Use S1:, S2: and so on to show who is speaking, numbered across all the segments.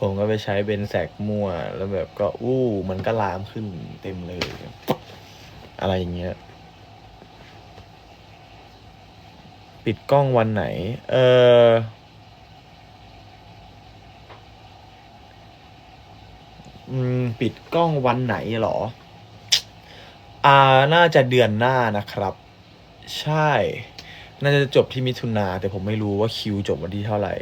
S1: ผมก็ไปใช้เบนแสกมั่ว แล้วแบบก็อู้มันก็ลามขึ้นเต็มเลย อะไรอย่างเงี้ย ปิดกล้องวันไหน เออปิดกล้องวันไหนเหรอ อ่า น่าจะเดือนหน้านะครับ ใช่ น่าจะจบที่มิถุนาแต่ผมไม่รู้ว่าคิวจบวันที่เท่าไหร่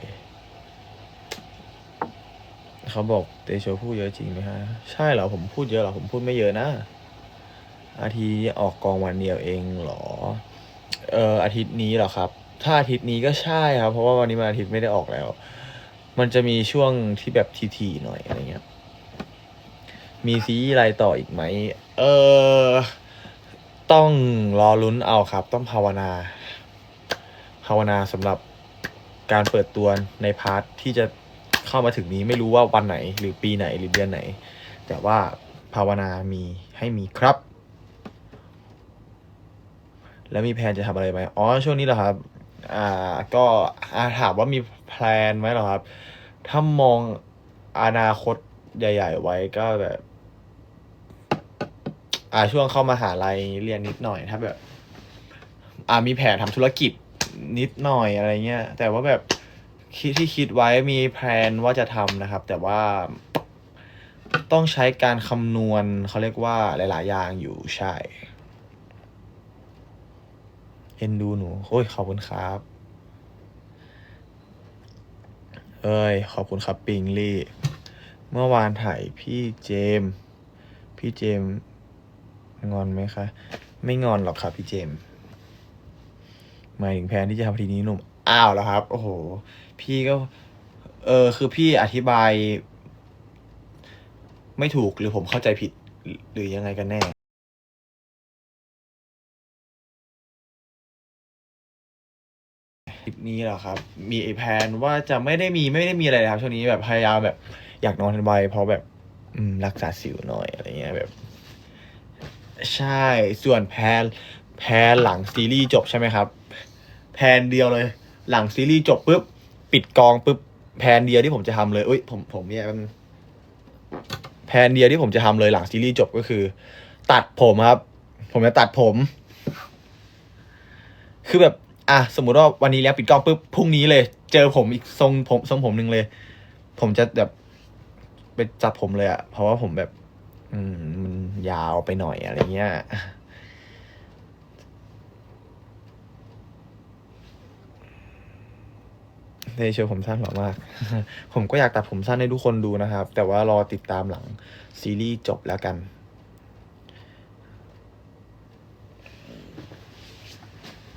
S1: เขาบอกเตโชพูดเยอะจริงไหมฮะ ใช่เหรอผมพูดเยอะเหรอผมพูดไม่เยอะนะ อาทิตย์ออกกองวันเดียวเองเหรอ เอออาทิตย์นี้เหรอครับ ถ้าอาทิตย์นี้ก็ใช่ครับ เพราะว่าวันนี้วันอาทิตย์ไม่ได้ออกแล้ว มันจะมีช่วงที่แบบทีๆหน่อยอะไรเงี้ย มีซีรีส์อะไรต่ออีกไหม เออ ต้องรอลุ้นเอาครับ ต้องภาวนา ภาวนาสำหรับการเปิดตัวในพาร์ทที่จะ เข้ามาถึงนี้ไม่รู้ว่าวันไหน หรือปีไหนหรือเดือนไหน แต่ว่าภาวนามีให้มีครับ แล้วมีแผนจะทำอะไรไหมอ๋อช่วงนี้เหรอครับ อ่าก็อาถามว่ามีแพลนไหมเหรอครับ ถ้ามองอนาคตใหญ่ ๆ ไว้ก็แบบอ่าช่วงเข้ามาหาลัยเรียนนิดหน่อยถ้าแบบ อ่ามีแผนทำธุรกิจนิดหน่อยอะไรเงี้ยแต่ว่าแบบ คิดที่คิดไว้มีแผนว่าจะทำนะครับ แต่ว่าต้องใช้การคำนวณเขาเรียกว่าหลาย ๆ อย่างอยู่ใช่เอ็นดูหนูโอ้ยขอบคุณครับ เอ้ย ขอบคุณครับปิงลี่ เมื่อวานถ่ายพี่เจม พี่เจม งอนไหมคะ ไม่งอนหรอกครับพี่เจมหมายถึงแพนที่จะทำทีนี้หนุ่ม อ้าวแล้วครับ โอ้โห พี่ก็ เออ คือพี่อธิบาย ไม่ถูกหรือผมเข้าใจผิด หรือยังไงกันแน่คลิปนี้เหรอครับ มีไอแผนว่าจะไม่ได้มีไม่ได้มีอะไรเลยครับช่วงนี้แบบพยายามแบบ อยากนอนไวเพราะแบบ อืม รักษาสิวหน่อยอะไรเงี้ยแบบ ใช่ส่วนแพนแพนหลังซีรีส์จบใช่ไหมครับ แพนเดียวเลย หลังซีรีส์จบปุ๊บ ปิดกองปุ๊บแพนเดียวที่ผมจะทำเลยอุ้ยผมผมเนี่ยมันแพนเดียวที่ผมจะทำเลยหลังซีรีส์จบก็คือ ตัดผมครับ ผมจะตัดผม คือแบบอะสมมุติว่าวันนี้แล้วปิดกล้องปุ๊บพรุ่งนี้เลย เจอผมอีกทรงผมทรงผมหนึ่งเลย ผมจะแบบไปจัดผมเลยอะเพราะว่าผมแบบ อืมมันยาวไปหน่อยอะไรเงี้ย เดโชผมสั้นหรอมาก ผมก็อยากตัดผมสั้นให้ทุกคนดูนะครับ แต่ว่ารอติดตามหลังซีรีส์จบแล้วกัน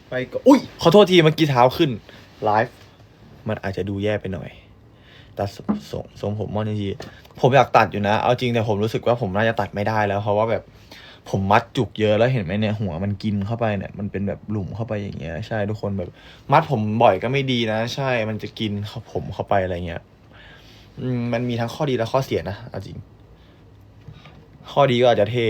S1: ไปก็อุ้ย ขอโทษทีเมื่อกี้เท้าขึ้นไลฟ์มันอาจจะดูแย่ไปหน่อย ตัดทรงทรงผมมอนจีผมอยากตัดอยู่นะ เอาจริงแต่ผมรู้สึกว่าผมน่าจะตัดไม่ได้แล้ว เพราะว่าแบบ ผมมัดจุกเยอะแล้วเห็นไหมเนี่ยหัวมันกินเข้าไปเนี่ยมันเป็นแบบหลุมเข้าไปอย่างเงี้ยใช่ทุกคนแบบ มัดผมบ่อยก็ไม่ดีนะ ใช่มันจะกินผมเข้าไปอะไรเงี้ยอืมมันมีทั้งข้อดีและข้อเสียนะจริง ข้อดีก็อาจจะเท่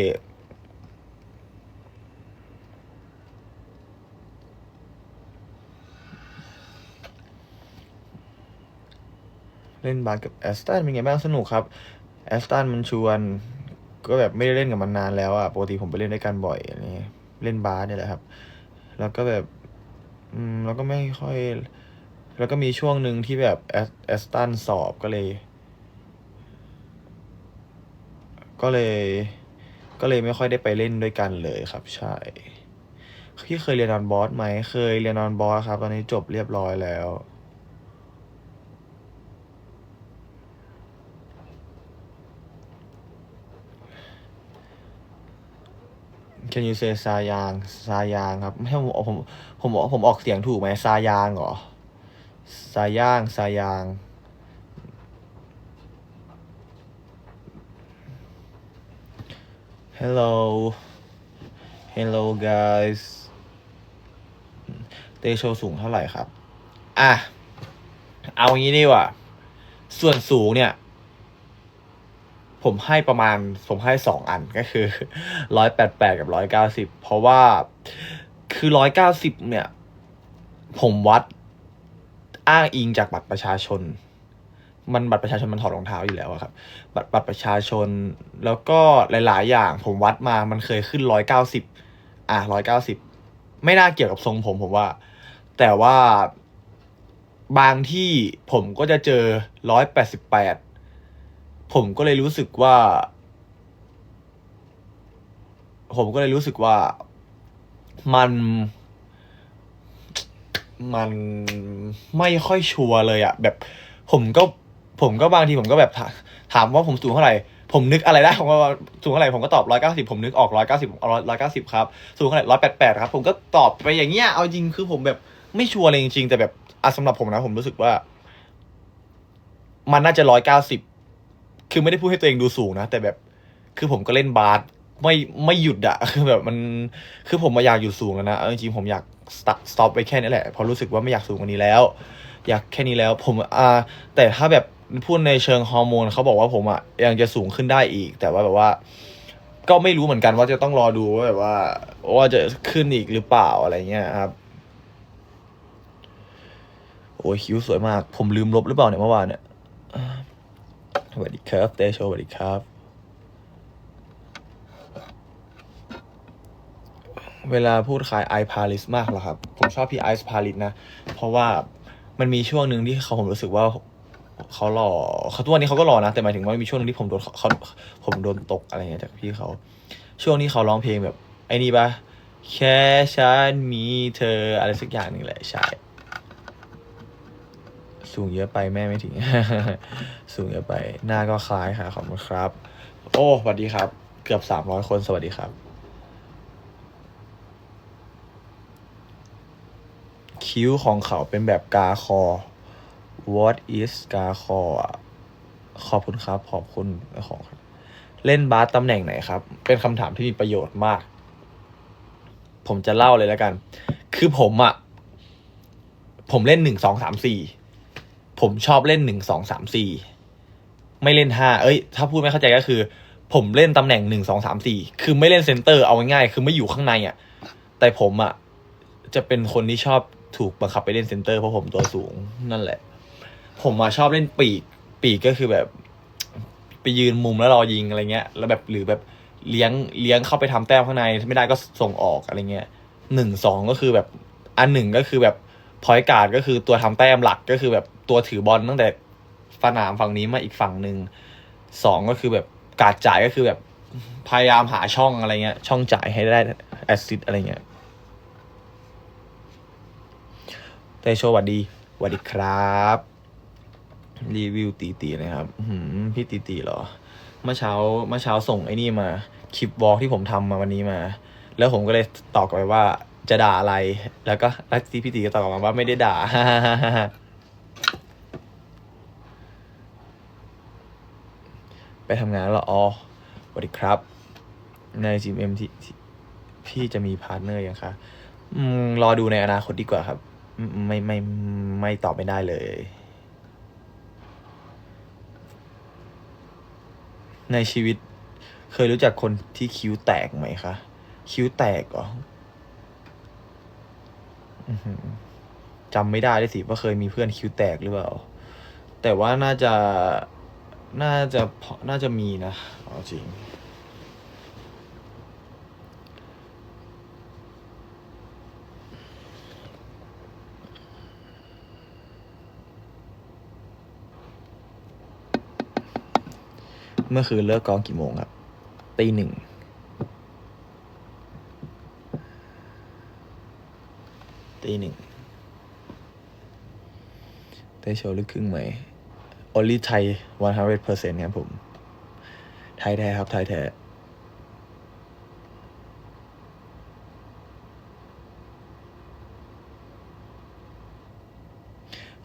S1: เล่นบาสกับแอสตันเป็นไงบ้างสนุกครับ แอสตันมันชวน ก็แบบไม่ได้เล่นกับมันนานแล้วอะปกติผมไปเล่นด้วยกันบ่อยอะไรเงี้ยเล่นบาสเนี่ยแหละครับ แล้วก็แบบ อืมแล้วก็ไม่ค่อย แล้วก็มีช่วงหนึ่งที่แบบแอสแอสตันสอบก็เลย ก็เลย ก็เลยไม่ค่อยได้ไปเล่นด้วยกันเลยครับ ใช่พี่เคยเรียนนอนบอสไหมเคยเรียนนอนบอสครับ ตอนนี้จบเรียบร้อยแล้ว Can you say ซายางซายางครับไม่ใช่ผมผมผมผมผมออกเสียงถูกไหมซายางเหรอซาย่างซายาง Hello Hello guys เตโชสูงเท่าไหร่ครับ อะ เอางี้ดีกว่า ส่วนสูงเนี่ย ผมให้ประมาณผมให้สองอันก็คือร้อยแปดแปดกับร้อยเก้าสิบเพราะว่าคือร้อยเก้าสิบเนี่ย ผมวัดอ้างอิงจากบัตรประชาชน มันบัตรประชาชนมันถอดรองเท้าอยู่แล้วครับ บัตรบัตรประชาชน แล้วก็หลาย ๆ อย่าง ผมวัดมามันเคยขึ้นร้อยเก้าสิบอะร้อยเก้าสิบไม่น่าเกี่ยวกับทรงผมผมว่า แต่ว่าบางที่ผมก็จะเจอร้อยแปดสิบแปด ผมก็เลยรู้สึกว่า ผมก็เลยรู้สึกว่ามัน มันไม่ค่อยชัวร์เลยอะแบบ ผมก็ ผมก็บางทีผมก็แบบถามว่าผมสูงเท่าไหร่ผมนึกอะไรได้ผมก็ว่าสูงเท่าไหร่ผมก็ตอบร้อยเก้าสิบผมนึกออกร้อยเก้าสิบร้อยเก้าสิบครับสูงเท่าไหร่ร้อยแปดแปดครับ ผมก็ตอบไปอย่างเงี้ยเอาจริงคือผมแบบไม่ชัวร์เลยจริงๆแต่แบบอะสำหรับผมนะ ผมรู้สึกว่า มันน่าจะร้อยเก้าสิบ คือไม่ได้พูดให้ตัวเองดูสูงนะ แต่แบบ คือผมก็เล่นบาสไม่ไม่หยุดอะคือแบบมัน คือผมมาอยากอยู่สูงแล้วนะเอาจริงๆผมอยากสต็อปไปแค่นี้แหละเพราะรู้สึกว่าไม่อยากสูงกว่านี้แล้ว อยากแค่นี้แล้ว ผมอ่าแต่ถ้าแบบพูดในเชิงฮอร์โมนเขาบอกว่าผมอะยังจะสูงขึ้นได้อีก แต่ว่าแบบว่า ก็ไม่รู้เหมือนกันว่าจะต้องรอดูว่าแบบว่า ว่าจะขึ้นอีกหรือเปล่าอะไรเงี้ยครับโอ้ยคิ้วสวยมาก ผมลืมลบหรือเปล่าเนี่ยเมื่อวานเนี่ย สวัสดีครับเตโชสวัสดีครับ เวลาพูดขายไอพาริสมากเหรอครับ ผมชอบพี่ไอซ์พาริสนะ เพราะว่ามันมีช่วงหนึ่งที่เขาผมรู้สึกว่าเขาหล่อเขาทุกวันนี้เขาก็หล่อนะ แต่หมายถึงว่ามีช่วงนึงที่ผมโดนเขาเขาผมโดนตกอะไรเงี้ยจากพี่เขา ช่วงนี้เขาร้องเพลงแบบไอ้นี่ปะแค่ฉันมีเธออะไรสักอย่างหนึ่งแหละใช่ สูงเยอะไปแม่ไม่ถึง สูงเยอะไป หน้าก็คล้ายค่ะขอบคุณครับ โอ้สวัสดีครับ เกือบสามร้อยคนสวัสดีครับ คิ้วของเขาเป็นแบบกาคอ What is กาคอขอบคุณครับ ขอบคุณของครับเล่นบาสตำแหน่งไหนครับ เป็นคำถามที่มีประโยชน์มาก ผมจะเล่าเลยแล้วกัน คือผมอะผมเล่นหนึ่งสองสามสี่ ผมชอบเล่นหนึ่งสองสามสี่ไม่เล่นห้าเอ้ย ถ้าพูดไม่เข้าใจก็คือ ผมเล่นตำแหน่งหนึ่งสองสามสี่คือไม่เล่นเซนเตอร์เอาง่ายๆคือไม่อยู่ข้างในอะแต่ผมอะจะเป็นคนที่ชอบถูกบังคับไปเล่นเซนเตอร์เพราะผมตัวสูงนั่นแหละ ผมมาชอบเล่นปีก ปีกก็คือแบบ ไปยืนมุมแล้วรอยิงอะไรเงี้ย แล้วแบบหรือแบบเลี้ยงเลี้ยงเข้าไปทำแต้มข้างใน ไม่ได้ก็ส่งออกอะไรเงี้ยหนึ่งสองก็คือแบบอันหนึ่งก็คือแบบ พอยการ์ดก็คือตัวทำแต้มหลักก็คือแบบตัวถือบอลตั้งแต่สนามฝั่งนี้มาอีกฝั่งหนึ่งสองก็คือแบบการจ่ายก็คือแบบพยายามหาช่องอะไรเงี้ย ช่องจ่ายให้ได้แอสซิสอะไรเงี้ยเตโชสวัสดีสวัสดีครับ รีวิวตีตีนะครับพี่ตีตีเหรอ เมื่อเช้าเมื่อเช้าส่งไอ้นี่มา คลิปวอล์กที่ผมทำมาวันนี้มา แล้วผมก็เลยตอบกลับไปว่า จะด่าอะไร แล้วก็แล้วที่พี่ตีก็ตอบมาว่าไม่ได้ด่าไปทำงานแล้วเหรออ๋อสวัสดีครับ ในจีเอ็มที่พี่จะมีพาร์ทเนอร์ยังคะอืมรอดูในอนาคตดีกว่าครับ ไม่ไม่ไม่ตอบไม่ได้เลย ในชีวิตเคยรู้จักคนที่คิ้วแตกไหมคะ คิ้วแตกเหรอ จำไม่ได้เลยสิว่าเคยมีเพื่อนคิ้วแตกหรือเปล่า แต่ว่าน่าจะ น่าจะพน่าจะมีนะเอาจริง เมื่อคืนเลิกกองกี่โมงครับตีหนึ่ง ตีหนึ่งได้โชว์ลึกครึ่งไหม only ไทย100%ครับผม ไทยแท้ครับ ไทยแท้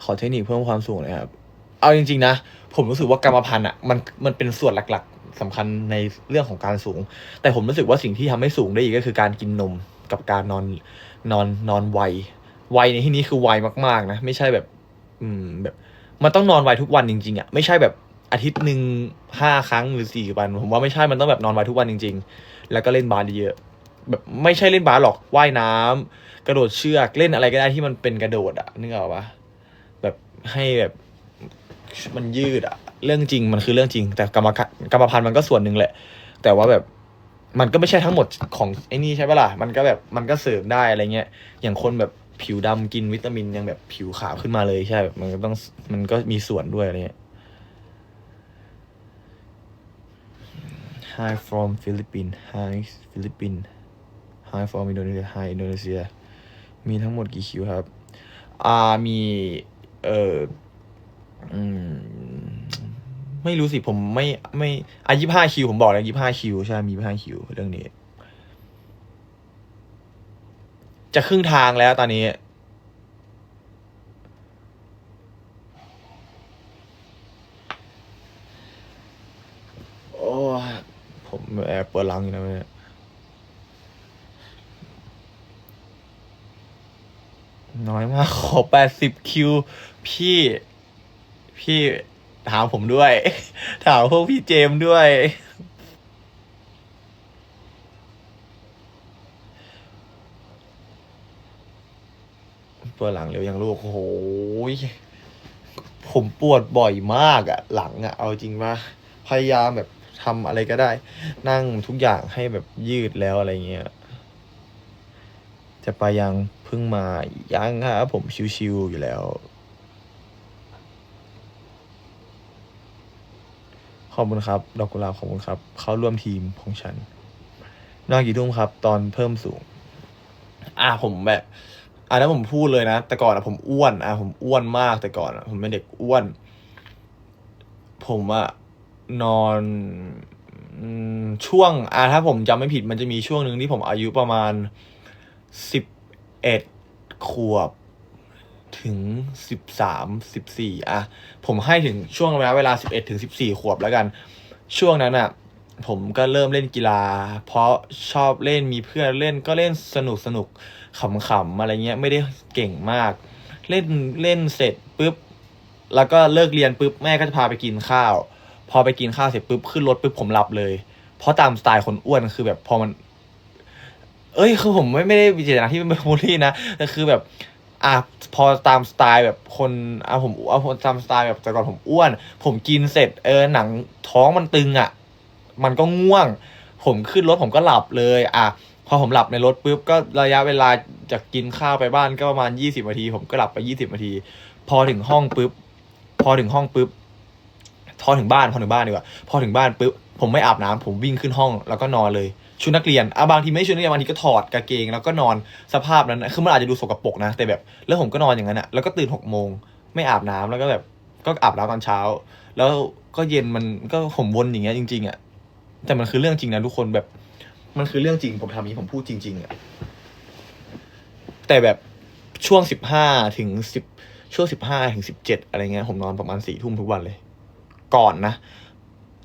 S1: ขอเทคนิคเพิ่มความสูงน่อยครับ เอาจริง ๆ นะ ผมรู้สึกว่ากรรมพันธุ์อะมันมันเป็นส่วนหลักๆสำคัญในเรื่องของการสูง แต่ผมรู้สึกว่าสิ่งที่ทำให้สูงได้อีกก็คือการกินนมกับการนอนนอนนอนไว ไวในที่นี้คือไวมากๆ นะ ไม่ใช่แบบ อืม แบบ มันต้องนอนไวทุกวันจริงๆอะไม่ใช่แบบอาทิตย์หนึ่งห้าครั้งหรือสี่วัน ผมว่าไม่ใช่มันต้องแบบนอนไวทุกวันจริง ๆ แล้วก็เล่นบาสเยอะแบบไม่ใช่เล่นบาสหรอกว่ายน้ำกระโดดเชือกเล่นอะไรก็ได้ที่มันเป็นกระโดดอะนึกออกปะแบบให้แบบมันยืดอะเรื่องจริงมันคือเรื่องจริง แต่กรรมกกรรมพันธุ์มันก็ส่วนหนึ่งแหละ แต่ว่าแบบมันก็ไม่ใช่ทั้งหมดของไอ้นี่ใช่ปะล่ะมันก็แบบมันก็เสริมได้อะไรเงี้ยอย่างคนแบบ ผิวดำกินวิตามินยังแบบผิวขาวขึ้นมาเลยใช่แบบมันก็ต้องมันก็มีส่วนด้วยอะไรเงี้ย Hi from Philippines Hi Philippines Hi from Indonesia Hi Indonesia มีทั้งหมดกี่คิวครับ อ่า มี เอออืม ไม่รู้สิ ผมไม่ ไม่อะยี่ห้าคิว ผมบอกแล้วยี่ห้าคิว ใช่ มียี่ห้าคิว เรื่องนี้ จะครึ่งทางแล้วตอนนี้ โอ้ผมแอบปวดหลังอยู่นะเนี่ยน้อยมาก ขอแปดสิบคิว พี่ พี่ถามผมด้วย ถามพวกพี่เจมด้วย ปวหลังเร็วยังลูกโอ้โหยผมปวดบ่อยมากอะหลังอะเอาจริงว่าพยายามแบบทำอะไรก็ได้ นั่งทุกอย่างให้แบบยืดแล้วอะไรเงี้ยจะไปยังเพิ่งมายังครับผมชิวๆอยู่แล้ว ขอบคุณครับ ดอกกุหลาบขอบคุณครับ เข้าร่วมทีมของฉันนอนกี่ทุ่มครับ ตอนเพิ่มสูง อ่าผมแบบ อ่าถ้าผมพูดเลยนะ แต่ก่อนอะผมอ้วนอะผมอ้วนมากแต่ก่อนอะผมเป็นเด็กอ้วน ผมอะนอนช่วงอ่าถ้าผมจำไม่ผิดมันจะมีช่วงหนึ่งที่ผมอายุประมาณสิบเอ็ดขวบ ถึงสิบสามสิบสี่อะ ผมให้ถึงช่วงเวลาเวลาสิบเอ็ดถึงสิบสี่ขวบแล้วกัน ช่วงนั้นอะ ผมก็เริ่มเล่นกีฬา เพราะชอบเล่นมีเพื่อนเล่นก็เล่นสนุกสนุกขำๆอะไรเงี้ยไม่ได้เก่งมาก เล่นเล่นเสร็จปุ๊บแล้วก็เลิกเรียนปุ๊บแม่ก็จะพาไปกินข้าว พอไปกินข้าวเสร็จปุ๊บขึ้นรถปุ๊บผมหลับเลย เพราะตามสไตล์คนอ้วนคือแบบพอมัน เอ้ยคือผมไม่ไม่ได้มีเจตนาที่เป็นบูลลี่นะแต่คือแบบอะพอตามสไตล์แบบคนอะผมเอาผมตามสไตล์แบบแต่ก่อนผมอ้วน ผมกินเสร็จเออหนังท้องมันตึงอะ มันก็ง่วง ผมขึ้นรถผมก็หลับเลยอะพอผมหลับในรถปุ๊บก็ระยะเวลาจากกินข้าวไปบ้านก็ประมาณยี่สิบนาที ผมก็หลับไปยี่สิบนาที พอถึงห้องปุ๊บพอถึงห้องปุ๊บพอถึงบ้านพอถึงบ้านดีกว่าพอถึงบ้านปุ๊บผมไม่อาบน้ำผมวิ่งขึ้นห้องแล้วก็นอนเลยชุดนักเรียนอะบางทีไม่ชุดนักเรียนบางทีก็ถอดกางเกง แล้วก็นอนสภาพนั้นคือมันอาจจะดูสกปรกนะ แต่แบบ แล้วผมก็นอนอย่างนั้นอะแล้วก็ตื่นหกโมงไม่อาบน้ำแล้วก็แบบก็อาบน้ำตอนเช้า แล้วก็เย็นมันก็ผมวนอย่างเงี้ยจริงๆอะ แต่มันคือเรื่องจริงนะทุกคนแบบ มันคือเรื่องจริงผมทำอย่างนี้ผมพูดจริง ๆอะแต่แบบช่วงสิบห้าถึงสิบช่วงสิบห้าถึงสิบเจ็ดอะไรเงี้ยผมนอนประมาณสี่ทุ่มทุกวันเลย ก่อนนะ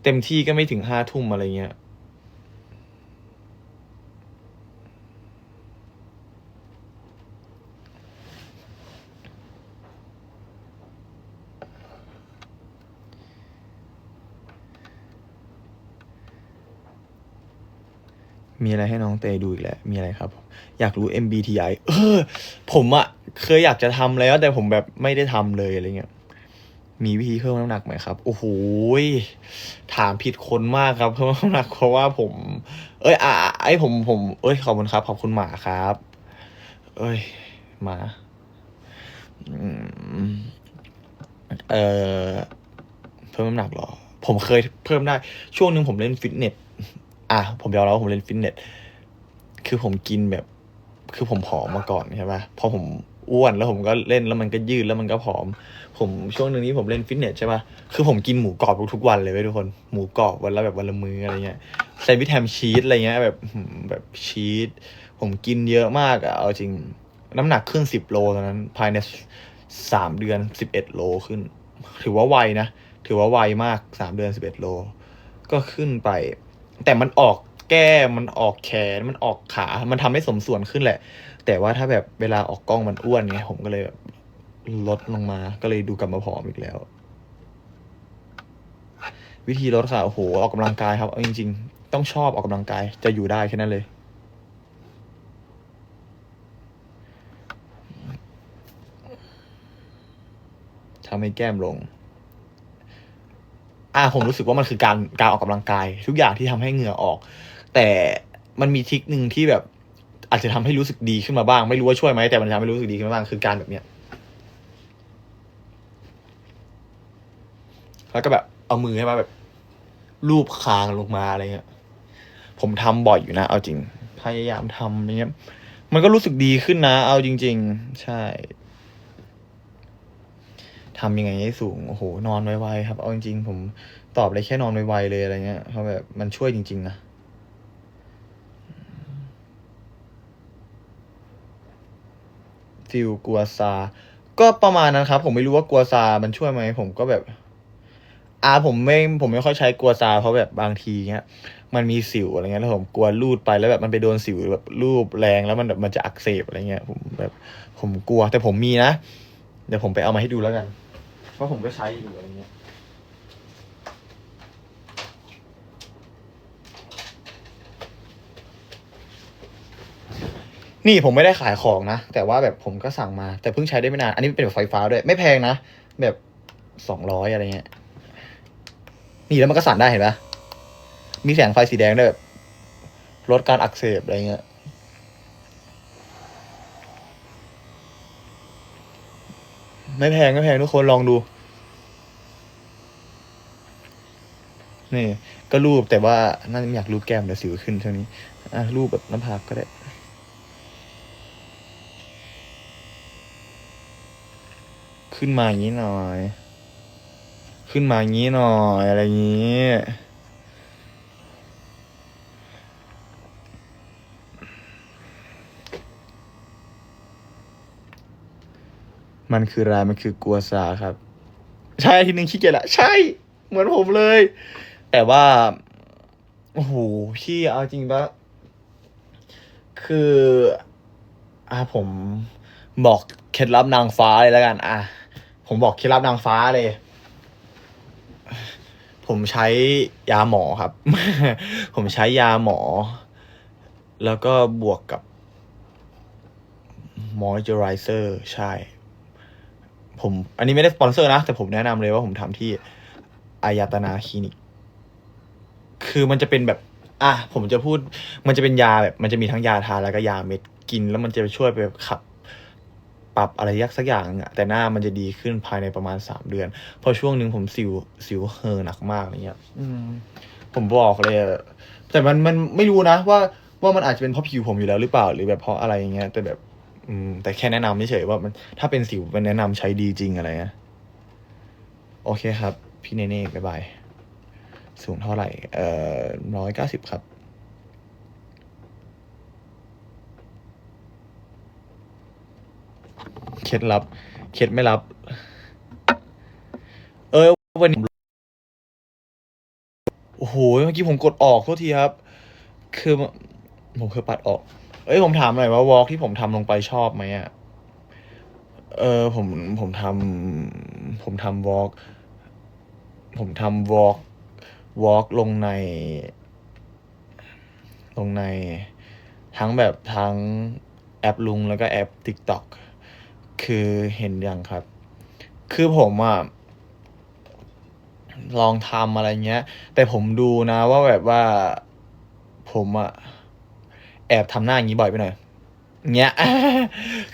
S1: เต็มที่ก็ไม่ถึงห้าทุ่มอะไรเงี้ย มีอะไรให้น้องเตดูอีกแหละมีอะไรครับ อยากรู้ MBTI เออ ผมอะเคยอยากจะทำแล้วแต่ผมแบบไม่ได้ทำเลยอะไรเงี้ยมีวิธีเพิ่มน้ำหนักไหมครับ โอ้โหถามผิดคนมากครับเพิ่มน้ำหนักเพราะว่าผม เอ้ยอะไอ้ผมผม เอ้ยขอบคุณครับ ขอบคุณหมาครับ เอ้ยหมาเออเพิ่มน้ำหนักเหรอ ผมเคยเพิ่มได้ช่วงหนึ่งผมเล่นฟิตเนส อะผมยอมรับว่าผมเล่นฟิตเนสคือผมกินแบบ คือผมผอมมาก่อนใช่ปะพอผมอ้วนแล้วผมก็เล่นแล้วมันก็ยืดแล้วมันก็ผอม ผมช่วงหนึ่งนี้ผมเล่นฟิตเนสใช่ปะคือผมกินหมูกรอบทุกๆวันเลยเว้ยทุกคน หมูกรอบวันละแบบวันละมื้ออะไรเงี้ยแซนด์วิชแฮมชีสอะไรเงี้ยแบบแบบชีส ผมกินเยอะมากอะเอาจริง น้ำหนักขึ้นสิบโลตอนนั้น ภายในสามเดือนสิบเอ็ดโลขึ้น ถือว่าไวนะ ถือว่าไวมากสามเดือนสิบเอ็ดโล ก็ขึ้นไป แต่มันออกแก้มมันออกแขนมันออกขา มันทำให้สมส่วนขึ้นแหละ แต่ว่าถ้าแบบเวลาออกกล้องมันอ้วนไงผมก็เลยแบบลดลงมา ก็เลยดูกลับมาผอมอีกแล้ว วิธีลดค่ะโอ้โหออกกำลังกายครับเอาจริง ๆ ต้องชอบออกกำลังกาย จะอยู่ได้แค่นั้นเลยทำให้แก้มลง อ่าผมรู้สึกว่ามันคือการการออกกำลังกาย ทุกอย่างที่ทำให้เหงื่อออก แต่มันมีทิคหนึ่งที่แบบ อาจจะทำให้รู้สึกดีขึ้นมาบ้าง ไม่รู้ว่าช่วยไหมแต่มันทำให้รู้สึกดีขึ้นมาบ้างคือการแบบเนี้ยแล้วก็แบบเอามือให้มาแบบ รูปคางลงมาอะไรเงี้ยผมทำบ่อยอยู่นะเอาจริง พยายามทำเงี้ยมันก็รู้สึกดีขึ้นนะ เอาจริง ๆ ใช่ ทำยังไงให้สูง โอ้โห นอนไวๆครับ เอาจริงๆ ผมตอบเลยแค่นอนไวๆเลยอะไรเงี้ยเพราะแบบมันช่วยจริงๆนะฟิลกัวซา ก็ประมาณนั้นครับ ผมไม่รู้ว่ากัวซา มันช่วยไหม ผมก็แบบ อ่าผมไม่ ผมไม่ค่อยใช้กัวซา เพราะแบบบางทีเงี้ย มันมีสิวอะไรเงี้ยแล้วผมกลัวรูดไปแล้วแบบมันไปโดนสิวแบบรูปแรงแล้วมันแบบมันจะอักเสบอะไรเงี้ย ผมแบบ ผมกลัวแต่ผมมีนะ เดี๋ยวผมไปเอามาให้ดูแล้วกัน ราะผมก็ใช้อยู่อะไรเงี้ยนี่ผมไม่ได้ขายของนะ แต่ว่าแบบผมก็สั่งมา แต่เพิ่งใช้ได้ไม่นาน อันนี้เป็นแบบไฟฟ้าด้วย ไม่แพงนะ แบบสองร้อยอะไรเงี้ย นี่แล้วมันก็สั่นได้เห็นปะมีแสงไฟสีแดงด้วยแบบลดการอักเสบอะไรเงี้ยไม่แพงไม่แพงทุกคนลองดู นี่ก็รูปแต่ว่าน่าจะไม่อยากรูปแก้มเดี๋ยวสิวขึ้นเท่านี้ อะรูปแบบน้ำผากก็ได้ขึ้นมาอย่างนี้หน่อย ขึ้นมาอย่างนี้หน่อยอะไรอย่างนี้ มันคืออะไรมันคือกัวซาครับ ใช่ทีหนึ่งขี้เกียจละ ใช่ เหมือนผมเลย แต่ว่าโอ้โหพี่เอาจริงปะคืออะผมบอกเคล็ดลับนางฟ้าเลยแล้วกัน อะ ผมบอกเคล็ดลับนางฟ้าเลย ผมใช้ยาหมอครับ ผมใช้ยาหมอ แล้วก็บวกกับ moisturizer ใช่ ผม อันนี้ไม่ได้สปอนเซอร์นะ แต่ผมแนะนำเลยว่าผมทำที่อายตนาคลินิก คือมันจะเป็นแบบ อะผมจะพูด มันจะเป็นยาแบบ มันจะมีทั้งยาทาแล้วก็ยาเม็ดกิน แล้วมันจะช่วยไปขับ ปรับอะไรยักสักอย่างอะแต่หน้ามันจะดีขึ้นภายในประมาณสามเดือนเพราะช่วงหนึ่งผมสิวสิวเฮอหนักมากอะไรเงี้ยอืมผมบอกเลยอะแต่มันมันไม่รู้นะว่าว่ามันอาจจะเป็นเพราะผิวผมอยู่แล้วหรือเปล่าหรือแบบเพราะอะไรอย่างเงี้ยแต่แบบ อืม แต่แค่แนะนำเฉยๆว่ามันถ้าเป็นสิวมันแนะนำใช้ดีจริงอะไรเงี้ยโอเคครับ พี่เนเน่บ๊ายบาย สูงเท่าไหร่ เอ่อร้อยเก้าสิบครับ เคล็ดลับ เคล็ดไม่ลับ เออวันนี้โอ้โห เมื่อกี้ผมกดออกโทษทีครับ คือผมเคยปัดออก เอ้ย ผมถามหน่อยว่าวอล์กที่ผมทำลงไปชอบไหมอะเออผมผมทำผมทำวอล์กผมทำวอล์ก วอล์กลงใน ลงในทั้งแบบทั้งแอปลุงแล้วก็แอป TikTok คือเห็นยังครับ คือผมอะลองทำอะไรเงี้ย แต่ผมดูนะว่าแบบว่าผมอะแอบทำหน้าอย่างนี้บ่อยไปหน่อยเงี้ย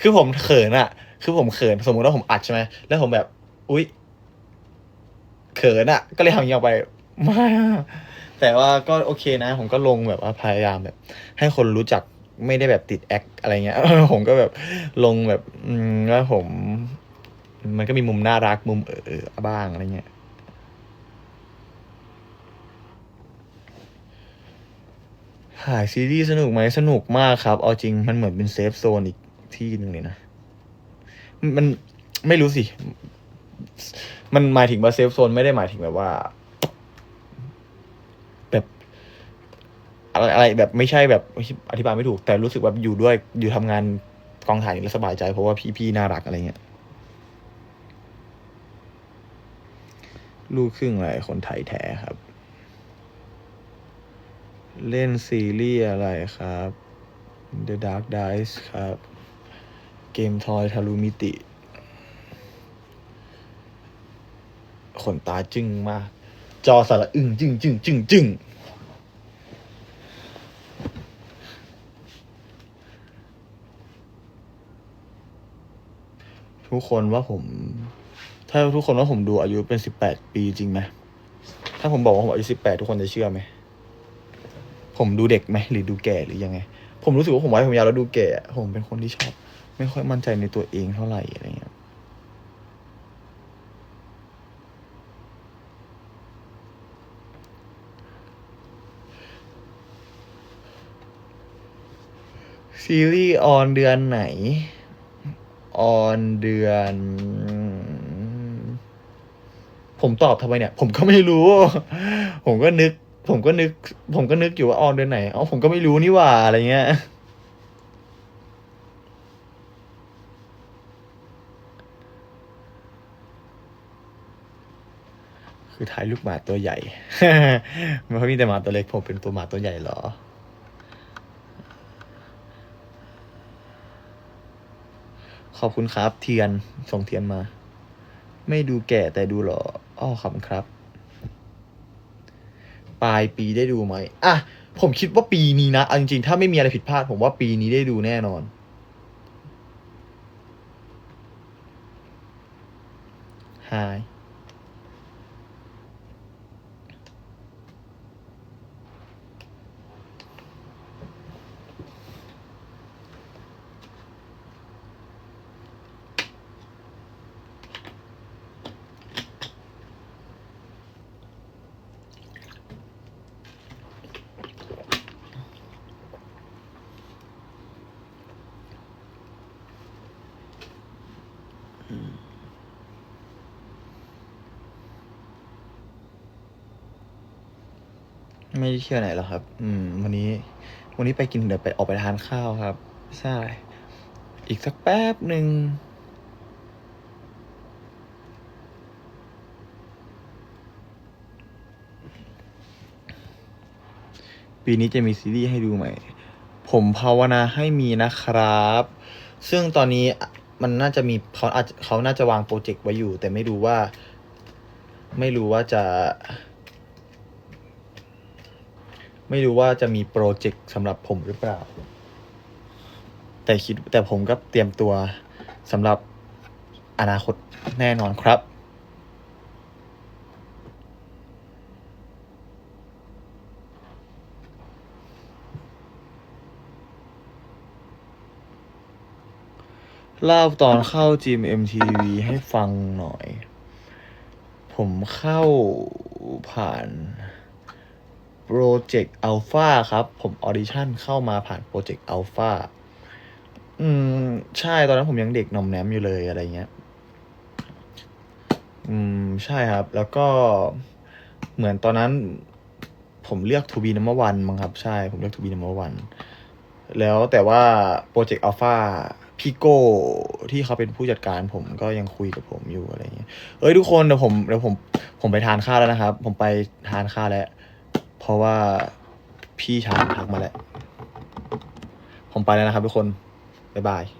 S1: คือผมเขินอะ คือผมเขินสมมติว่าผมอัดใช่ไหมแล้วผมแบบ อุ๊ยเขินอะ ก็เลยทำอย่างนี้ออกไป ไม่อะแต่ว่าก็โอเคนะ ผมก็ลงแบบว่าพยายามแบบ ให้คนรู้จักไม่ได้แบบติดแอคอะไรเงี้ย ผมก็แบบลงแบบอืมว่าผม มันก็มีมุมน่ารักมุมเออบ้างอะไรเงี้ยถ่ายซีรีส์สนุกไหมสนุกมากครับ เอาจริงมันเหมือนเป็นเซฟโซนอีกที่หนึ่งเลยนะ มันไม่รู้สิ มันหมายถึงว่าเซฟโซนไม่ได้หมายถึงแบบว่า แบบ อะไรแบบไม่ใช่แบบอธิบายไม่ถูก แต่รู้สึกแบบอยู่ด้วยอยู่ทำงานกองถ่ายแล้วสบายใจเพราะว่าพี่ๆน่ารักอะไรเงี้ยลูกครึ่งอะไรคนไทยแท้ครับ เล่นซีรีส์อะไรครับ The Dark Dice ครับ เกมทอยทารุมิติ ขนตาจึ้งมาก จอสระอึ้งจึ้งจึ้งจึงจึง ทุกคนว่าผม ถ้าทุกคนว่าผมดูอายุเป็นสิบแปดปีจริงไหมถ้าผมบอกว่าผมอายุสิบแปดทุกคนจะเชื่อไหมผมดูเด็กไหมหรือดูแก่หรือยังไง ผมรู้สึกว่าผมไว้ผมยาวแล้วดูแก่ ผมเป็นคนที่ชอบ ไม่ค่อยมั่นใจในตัวเองเท่าไหร่อะไรเงี้ยซีรีส์ออนเดือนไหน ออนเดือน ผมตอบทำไมเนี่ย ผมก็ไม่รู้ ผมก็นึก ผมก็นึก ผมก็นึกอยู่ว่าออนเดือนไหนอ๋อผมก็ไม่รู้นี่หว่าอะไรเงี้ยคือถ่ายลูกหมาตัวใหญ่ มันเขามีแต่หมาตัวเล็กผมเป็นตัวหมาตัวใหญ่เหรอ ขอบคุณครับเทียนส่งเทียนมา ไม่ดูแก่แต่ดูหล่ออ้อขำครับ ปลายปีได้ดูไหมอะผมคิดว่าปีนี้นะเอาจริงๆ ถ้าไม่มีอะไรผิดพลาด ผมว่าปีนี้ได้ดูแน่นอนฮ ไม่ได้เที่ยวไหนหรอกครับ อืม วันนี้ วันนี้ไปกินเดี๋ยวไปออกไปทานข้าวครับ ใช่ อีกสักแป๊บหนึ่งปีนี้จะมีซีรีส์ให้ดูไหม ผมภาวนาให้มีนะครับ ซึ่งตอนนี้มันน่าจะมีเขาอาจจะเขาน่าจะวางโปรเจกต์ไว้อยู่ แต่ไม่รู้ว่า ไม่รู้ว่าจะ ไม่รู้ว่าจะมีโปรเจกต์สำหรับผมหรือเปล่า แต่คิดแต่ผมก็เตรียมตัวสำหรับอนาคตแน่นอนครับ เล่าตอนเข้า GMMTV ให้ฟังหน่อย ผมเข้าผ่าน โปรเจกต์อัลฟาครับ ผมออดิชั่นเข้ามาผ่านโปรเจกต์อัลฟาอืม ใช่ตอนนั้นผมยังเด็กหน่อมแนมอยู่เลยอะไรเงี้ย อืม ใช่ครับ แล้วก็เหมือนตอนนั้น ผมเลือก To be number one มั้งครับ ใช่ ผมเลือก To be number one แล้วแต่ว่าโปรเจกต์อัลฟาพี่โก้ที่เขาเป็นผู้จัดการผมก็ยังคุยกับผมอยู่อะไรเงี้ย เอ้ยทุกคนเดี๋ยวผมเดี๋ยวผมผมไปทานข้าวแล้วนะครับ ผมไปทานข้าวแล้ว ราะว่าพี่ชายทักมาแหละ ผมไปแล้วนะครับทุกคน บ๊ายบาย